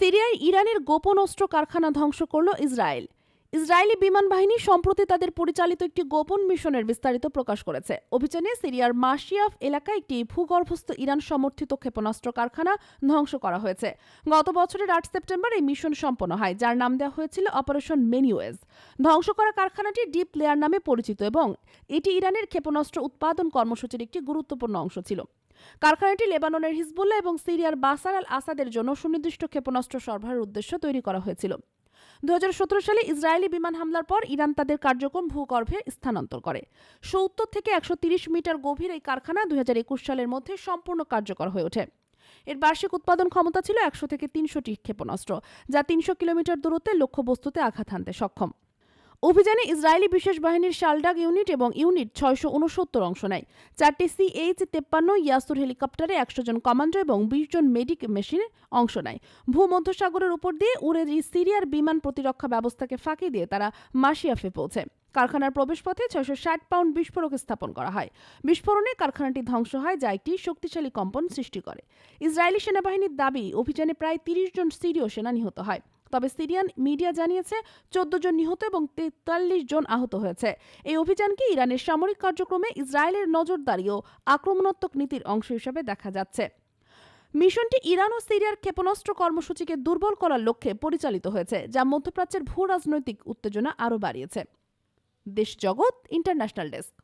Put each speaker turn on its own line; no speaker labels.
সিরিয়ায় ইরানের গোপন অস্ত্র কারখানা ধ্বংস করল ইসরায়েল। ইসরায়েলি বিমান বাহিনী সম্প্রতি তাদের পরিচালিত একটি গোপন মিশনের বিস্তারিত প্রকাশ করেছে। অভিযানে সিরিয়ার মাসিয়াফ এলাকায় একটি ভূগর্ভস্থ ইরান সমর্থিত ক্ষেপণাস্ত্র কারখানা ধ্বংস করা হয়েছে। গত বছরের আট সেপ্টেম্বর এই মিশন সম্পন্ন হয়, যার নাম দেওয়া হয়েছিল অপারেশন মেনিওয়েজ। ধ্বংস করা কারখানাটি ডিপ লেয়ার নামে পরিচিত এবং এটি ইরানের ক্ষেপণাস্ত্র উৎপাদন কর্মসূচির একটি গুরুত্বপূর্ণ অংশ ছিল। কারখানাটি লেবাননের হিজবুল্লাহ এবং সিরিয়ার বাসার আল আসাদের জন্য সুনির্দিষ্ট ক্ষেপণাস্ত্র সরবরাহের উদ্দেশ্য তৈরি করা হয়েছিল। দুই হাজার সতেরো সালে ইসরায়েলি বিমান হামলার পর ইরান তাদের কার্যক্রম ভূগর্ভে স্থানান্তর করে। সত্তর থেকে একশো মিটার গভীর এই কারখানা দুই হাজার একুশ সালের মধ্যে সম্পূর্ণ কার্যকর হয়ে ওঠে। এর বার্ষিক উৎপাদন ক্ষমতা ছিল একশো থেকে তিনশোটি ক্ষেপণাস্ত্র, যা তিনশো কিলোমিটার দূরত্বে লক্ষ্যবস্তুতে আঘাত হানতে সক্ষম। অভিযানে ইসরায়েলি বিশেষ বাহিনীর শালডাগ ইউনিট এবং ইউনিট ছয়শো উনসত্তর অংশ নেয়। চারটি সিএইচ তেপ্পান্ন, ইয়াসুর হেলিকপ্টারে একশো জন কমান্ডো এবং বিশ জন মেডিক মেশিনে অংশ নেয়। ভূমধ্যসাগরের উপর দিয়ে উড়ে সিরিয়ার বিমান প্রতিরক্ষা ব্যবস্থাকে ফাঁকি দিয়ে তারা মাসিয়াফে পৌঁছে। কারখানার প্রবেশপথে ছয়শো ষাট পাউন্ড বিস্ফোরক স্থাপন করা হয়। বিস্ফোরণে কারখানাটি ধ্বংস হয় যা একটি শক্তিশালী কম্পন সৃষ্টি করে। ইসরায়েলি সেনাবাহিনীর দাবি, অভিযানে প্রায় তিরিশ জন সিরীয় সেনা নিহত হয়। তবে সিরিয়ান মিডিয়া জানিয়েছে, চোদ্দ জন নিহত এবং তেতাল্লিশ জন আহত হয়েছে। এই অভিযানকে ইরানের সামরিক কার্যক্রমে ইসরায়েলের নজরদারি ও আক্রমণাত্মক নীতির অংশ হিসেবে দেখা যাচ্ছে? মিশনটি ইরান ও সিরিয়ার ক্ষেপণাস্ত্র কর্মসূচিকে দুর্বল করার লক্ষ্যে পরিচালিত হয়েছে, যা মধ্যপ্রাচ্যের ভূ রাজনৈতিক উত্তেজনা আরও বাড়িয়েছে। দেশ জগৎ ইন্টারন্যাশনাল ডেস্ক।